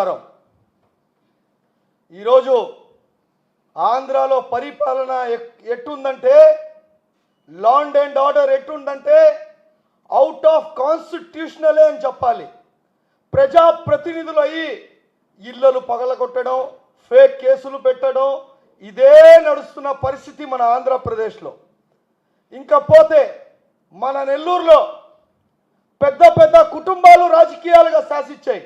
ప్రచారం ఈరోజు ఆంధ్రాలో పరిపాలన ఎట్టుందంటే లాండ్ అండ్ ఆర్డర్ ఎట్టుందంటే అవుట్ ఆఫ్ కాన్స్టిట్యూషనలే అని చెప్పాలి. ప్రజా ప్రతినిధులు అయ్యి ఇళ్ళలు పగలగొట్టడం ఫేక్ కేసులు పెట్టడం ఇదే నడుస్తున్న పరిస్థితి మన ఆంధ్రప్రదేశ్లో. ఇంకా పోతే మన నెల్లూరులో పెద్ద పెద్ద కుటుంబాలు రాజకీయాలుగా శాసించాయి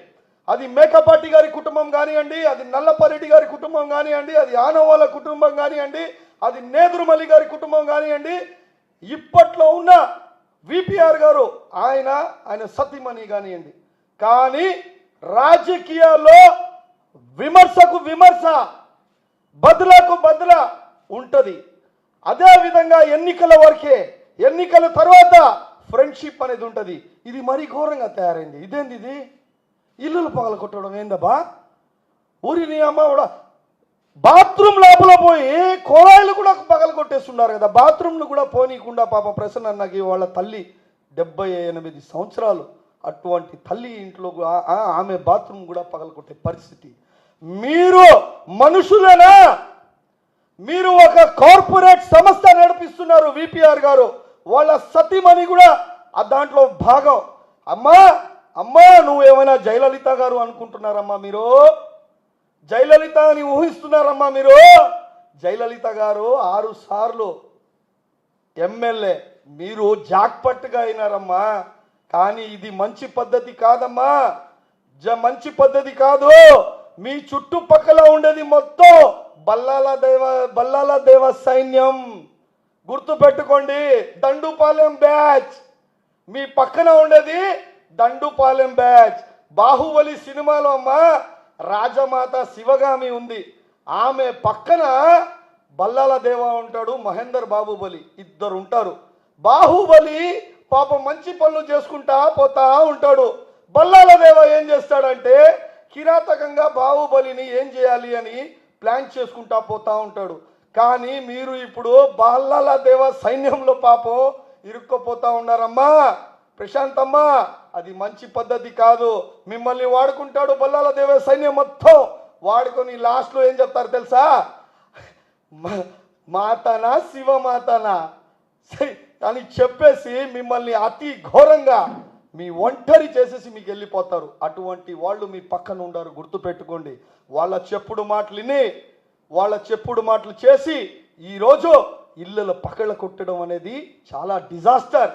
అది మేకపాటి గారి కుటుంబం కానివ్వండి అది నల్లపరెడ్డి గారి కుటుంబం కానివ్వండి అది ఆనవాళ్ళ కుటుంబం కానివ్వండి అది నేదురుమల్లి గారి కుటుంబం కానివ్వండి ఇప్పట్లో ఉన్న విపిఆర్ గారు ఆయన ఆయన సతీమణి కానివ్వండి. కానీ రాజకీయాల్లో విమర్శకు విమర్శ బదులకు బదుల ఉంటుంది. అదేవిధంగా ఎన్నికల వరకే ఎన్నికల తర్వాత ఫ్రెండ్షిప్ అనేది ఉంటుంది. ఇది మరీ ఘోరంగా తయారైంది. ఇదేంది ఇది? ఇల్లులు పగల కొట్టడం ఏందబ్బా? ఊరిని అమ్మ కూడా బాత్రూమ్ లోపల పోయి కోరాయిలు కూడా పగల కొట్టేస్తున్నారు కదా బాత్రూమ్లు కూడా పోనీయకుండా పాప ప్రసన్న అన్నకి వాళ్ళ తల్లి డెబ్బై ఎనిమిది సంవత్సరాలు. అటువంటి తల్లి ఇంట్లో ఆమె బాత్రూమ్ కూడా పగల కొట్టే పరిస్థితి. మీరు మనుషులేనా? మీరు ఒక కార్పొరేట్ సంస్థ నడిపిస్తున్నారు విపిఆర్ గారు. వాళ్ళ సతీమణి కూడా ఆ దాంట్లో భాగం. అమ్మా అమ్మా నువ్వు ఏమైనా జయలలిత గారు అనుకుంటున్నారమ్మా మీరు? జయలలిత అని ఊహిస్తున్నారమ్మా మీరు? జయలలిత గారు ఆరు సార్లు ఎమ్మెల్యే. మీరు జాక్పట్టుగా అయినారమ్మా. కానీ ఇది మంచి పద్ధతి కాదమ్మా. జ మంచి పద్ధతి కాదు. మీ చుట్టుపక్కల ఉండేది మొత్తం బల్లాల దేవ బల్లాల దేవ సైన్యం. గుర్తుపెట్టుకోండి దండుపాలెం బ్యాచ్. మీ పక్కన ఉండేది దండుపాలెం బ్యాచ్. బాహుబలి సినిమాలో అమ్మ రాజమాత శివగామి ఉంది. ఆమె పక్కన బల్లాల దేవ ఉంటాడు మహేందర్ బాహుబలి ఇద్దరు ఉంటారు బాహుబలి పాపం మంచి పనులు చేసుకుంటా పోతా ఉంటాడు. బల్లాల దేవ ఏం చేస్తాడంటే కిరాతకంగా బాహుబలిని ఏం చేయాలి అని ప్లాన్ చేసుకుంటా పోతా ఉంటాడు. కానీ మీరు ఇప్పుడు బల్లాల దేవ సైన్యంలో పాపం ఇరుక్కపోతా ఉన్నారమ్మా. ప్రశాంతమ్మా అది మంచి పద్ధతి కాదు. మిమ్మల్ని వాడుకుంటాడు బల్లాల దేవ సైన్యం మొత్తం. వాడుకొని లాస్ట్లో ఏం చెప్తారు తెలుసా? మాతనా శివమాతనా? సై- అని చెప్పేసి మిమ్మల్ని అతి ఘోరంగా మీ ఒంటరి చేసేసి మీకు వెళ్ళిపోతారు. అటువంటి వాళ్ళు మీ పక్కన ఉండరు. గుర్తుపెట్టుకోండి. వాళ్ళ చెప్పుడు మాటలు విని వాళ్ళ చెప్పుడు మాటలు చేసి ఈరోజు ఇళ్ళలో పక్కల కొట్టడం అనేది చాలా డిజాస్టర్.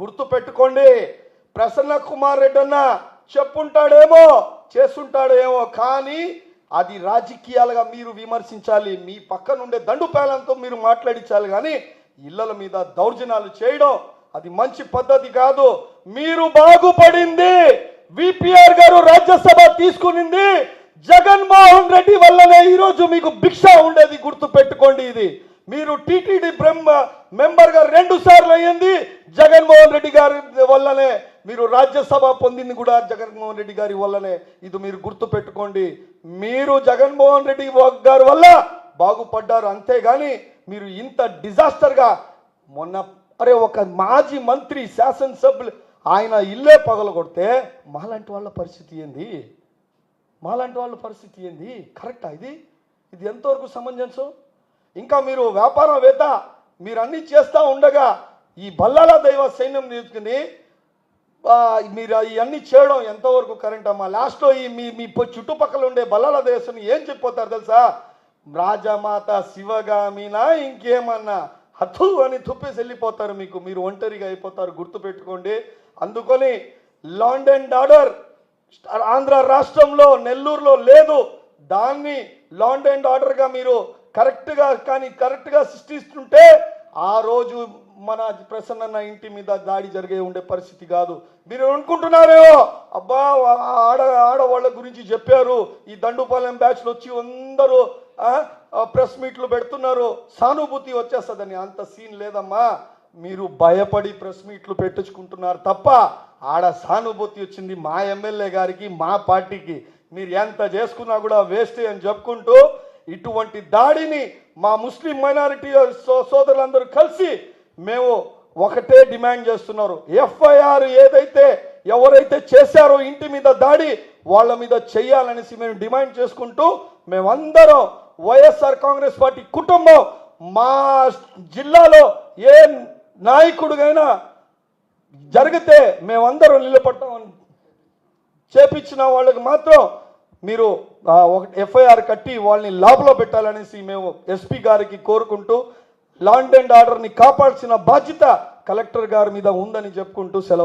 గుర్తుపెట్టుకోండి. ప్రసన్న కుమార్ రెడ్డి అన్న చెప్పుంటాడేమో చేస్తుంటాడేమో కానీ అది రాజకీయాలుగా మీరు విమర్శించాలి మీ పక్కనుండే దండుపేలంతో మీరు మాట్లాడించాలి కానీ ఇళ్ళల మీద దౌర్జన్యాలు చేయడం అది మంచి పద్ధతి కాదు. మీరు బాగుపడింది విపిఆర్ గారు రాజ్యసభ తీసుకునింది జగన్మోహన్ రెడ్డి వల్లనే ఈరోజు మీకు భిక్ష ఉండేది గుర్తు పెట్టుకోండి ఇది. మీరు టీటీడీ బ్రహ్మ మెంబర్గా రెండు సార్లు అయ్యింది జగన్మోహన్ రెడ్డి గారి వల్లనే. మీరు రాజ్యసభ పొందింది కూడా జగన్మోహన్ రెడ్డి గారి వల్లనే. ఇది మీరు గుర్తు పెట్టుకోండి. మీరు జగన్మోహన్ రెడ్డి గారి వల్ల బాగుపడ్డారు. అంతేగాని మీరు ఇంత డిజాస్టర్గా మొన్న అరే ఒక మాజీ మంత్రి శాసనసభ్యులు ఆయన ఇల్లే పగలగొడితే మాలాంటి వాళ్ళ పరిస్థితి ఏంది? మాలాంటి వాళ్ళ పరిస్థితి ఏంది? కరెక్టా ఇది? ఇది ఎంతవరకు సమంజసం? ఇంకా మీరు వ్యాపారవేత్త మీరు అన్నీ చేస్తూ ఉండగా ఈ బల్లాల దైవ సైన్యం తీసుకుని మీరు ఇవన్నీ చేయడం ఎంతవరకు కరెంట్ అమ్మా? లాస్ట్లో ఈ మీ మీ చుట్టుపక్కల ఉండే బల్లాల దేశం ఏం చెప్పిపోతారు తెలుసా? రాజమాత శివగామినా ఇంకేమన్నా హతు అని తుప్పేసి వెళ్ళిపోతారు మీకు. మీరు ఒంటరిగా అయిపోతారు గుర్తుపెట్టుకోండి. అందుకొని లాండన్ డార్డర్ ఆంధ్ర రాష్ట్రంలో నెల్లూరులో లేదు. దాన్ని లాండ్ అండ్ ఆర్డర్గా మీరు కరెక్ట్గా కానీ కరెక్ట్గా సృష్టిస్తుంటే ఆ రోజు మన ప్రసన్న ఇంటి మీద దాడి జరిగే ఉండే పరిస్థితి కాదు. మీరు అనుకుంటున్నారేమో? అబ్బా ఆడ ఆడవాళ్ళ గురించి చెప్పారు. ఈ దండుపాలెం బ్యాచ్లు వచ్చి అందరూ ప్రెస్ మీట్లు పెడుతున్నారు. సానుభూతి వచ్చేస్తుందని. అంత సీన్ లేదమ్మా. మీరు భయపడి ప్రెస్ మీట్లు పెట్టించుకుంటున్నారు తప్ప ఆడ సానుభూతి వచ్చింది మా ఎమ్మెల్యే గారికి మా పార్టీకి. మీరు ఎంత చేసుకున్నా కూడా వేస్ట్ అని చెప్పుకుంటూ ఇటువంటి దాడిని మా ముస్లిం మైనారిటీ సో- సోదరులందరూ కలిసి మేము ఒకటే డిమాండ్ చేస్తున్నారు. ఎఫ్ఐఆర్ ఏదైతే ఎవరైతే చేశారో ఇంటి మీద దాడి వాళ్ళ మీద చేయాలనేసి మేము డిమాండ్ చేసుకుంటూ మేమందరం వైఎస్ఆర్ కాంగ్రెస్ పార్టీ కుటుంబం మా జిల్లాలో ఏ నాయకుడికైనా జరిగితే మేమందరం నిలబడతామని చేపించిన వాళ్ళకి మాత్రం మీరు ఒక ఎఫ్ఐఆర్ కట్టి వాళ్ళని లోపల పెట్టాలనేసి మేము ఎస్పీ గారికి కోరుకుంటూ లాండ్ అండ్ ఆర్డర్ని కాపాడాల్సిన బాధ్యత కలెక్టర్ గారి మీద ఉందని చెప్పుకుంటూ సెలవు